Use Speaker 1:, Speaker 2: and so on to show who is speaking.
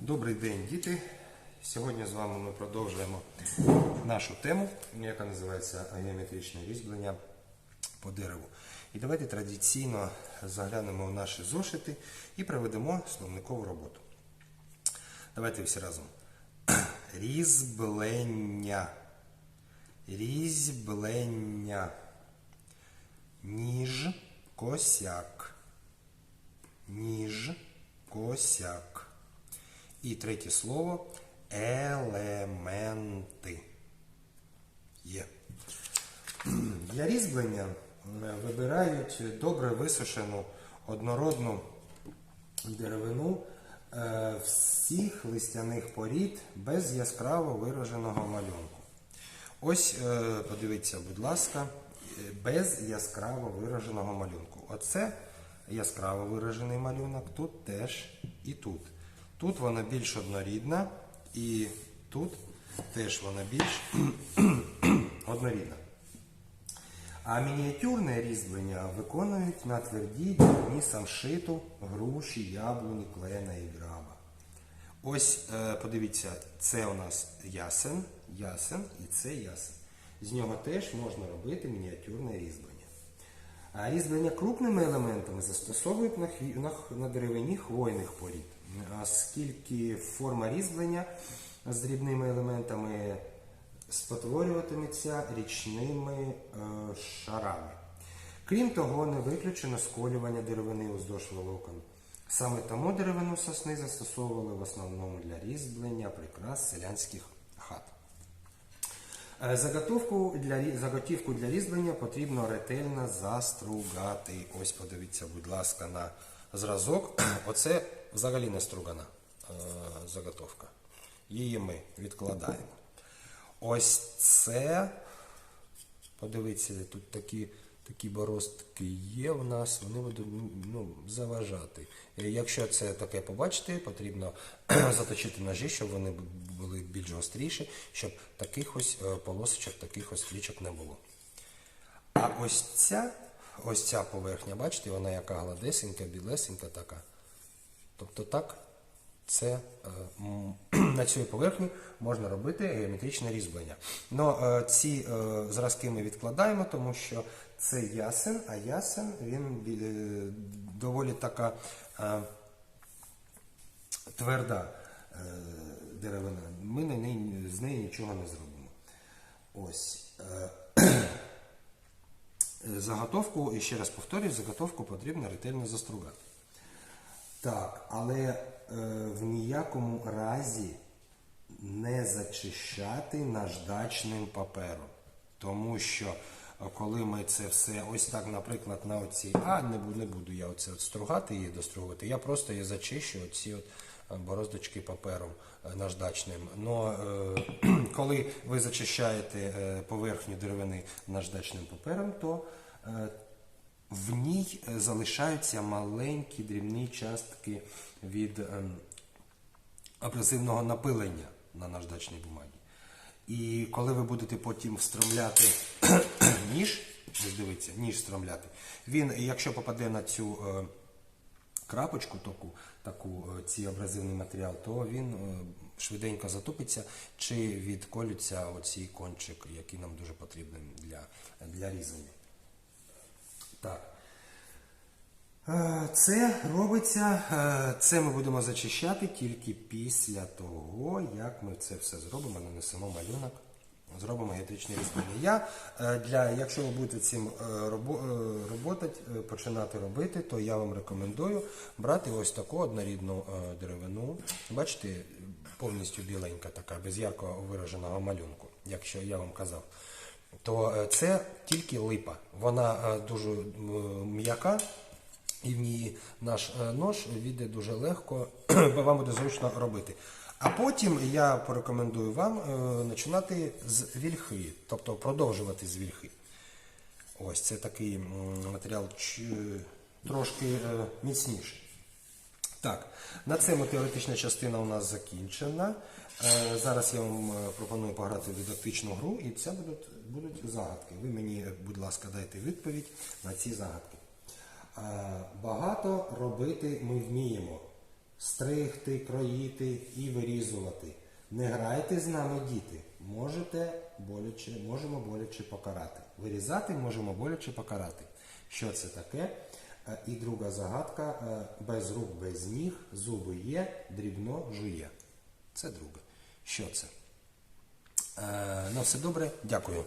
Speaker 1: Добрий день, діти! Сьогодні з вами ми продовжуємо нашу тему, яка називається геометричне різьблення по дереву. І давайте традиційно заглянемо в наші зошити і проведемо словникову роботу. Давайте всі разом. Різьблення. Різьблення. Ніж косяк. Ніж косяк. І третє слово елементи. Є. Для різьблення вибирають добре висушену однородну деревину е, всіх листяних порід без яскраво вираженого малюнку. Ось, е, подивіться, будь ласка, е, без яскраво вираженого малюнку. Оце яскраво виражений малюнок, тут теж і тут. Тут вона більш однорідна, і тут теж вона більш однорідна. А мініатюрне різьблення виконують на твердій деревні самшиту, груші, яблуні, клена і граба. Ось е, подивіться, це у нас ясен, ясен і це ясен. З нього теж можна робити мініатюрне різьблення. А різьблення крупними елементами застосовують на деревині хвойних порід, оскільки форма різьблення з дрібними елементами спотворюватиметься річними е, шарами. Крім того, не виключено сколювання деревини уздовж волокон. Саме тому деревину сосни застосовували в основному для різьблення прикрас селянських хат. Е, Заготовку для, заготівку для різьблення потрібно ретельно застругати. Ось подивіться, будь ласка, на зразок. Оце взагалі не стругана е, заготовка. Її ми відкладаємо. Ось це, подивіться, тут такі, такі бороздки є в нас, вони будуть ну, заважати. Е, Якщо це таке побачите, потрібно заточити ножі, щоб вони були більш гостріші, щоб таких ось е, полосочок, таких ось стрічок не було. А ось ця, ось ця поверхня, бачите, вона яка гладесенька, білесенька така. Тобто так, це е, на цій поверхні можна робити геометричне різьблення. Но е, ці е, зразки ми відкладаємо, тому що це ясен, а ясен він доволі така тверда деревина. Ми з неї нічого не зробимо. Ось. Заготовку, і ще раз повторюю, заготовку потрібно ретельно застругати. Так, але е, в ніякому разі не зачищати наждачним папером. Тому що е, коли ми це все, ось так, наприклад, на оцій, а не буду, не буду я оце от стругати її достругувати, я просто її зачищу, оці от бороздочки папером е, наждачним. Но е, коли ви зачищаєте е, поверхню деревини наждачним папером, то в ній залишаються маленькі дрібні частки від абразивного напилення на наждачній бумагі. І коли ви будете потім встромляти ніж, дивіться, ніж встромляти, він, якщо попаде на цю крапочку, таку, таку е, цей абразивний матеріал, то він е, швиденько затупиться чи відколються оцей кончик, який нам дуже потрібен для, для різання. Так. Е, Це робиться, це ми будемо зачищати тільки після того, як ми це все зробимо, нанесемо малюнок, зробимо геометричне різьблення. Я е, для, якщо ви будете цим е, робо- е, е, починати робити, то я вам рекомендую брати ось таку однорідну деревину. Бачите, повністю біленька така, без ярко вираженого малюнку, якщо я вам казав то це тільки липа. Вона дуже м'яка, і в ній наш нож віде дуже легко, бо вам буде зручно робити. А потім я порекомендую вам е, починати з вільхи, тобто продовжувати з вільхи. Ось це такий матеріал трошки е, міцніший. Так, на цьому теоретична частина у нас закінчена. Е, зараз я вам пропоную пограти в дидактичну гру, і це будуть, будуть загадки. Ви мені, будь ласка, дайте відповідь на ці загадки. Багато робити ми вміємо. Стригти, кроїти і вирізувати. Не грайте з нами, діти. Можете боляче, можемо боляче покарати. Вирізати можемо боляче покарати. Що це таке? Е, І друга загадка: е, без рук, без ніг, зуби є, дрібно жує. Це друге. Що це? Е, На все добре, дякую.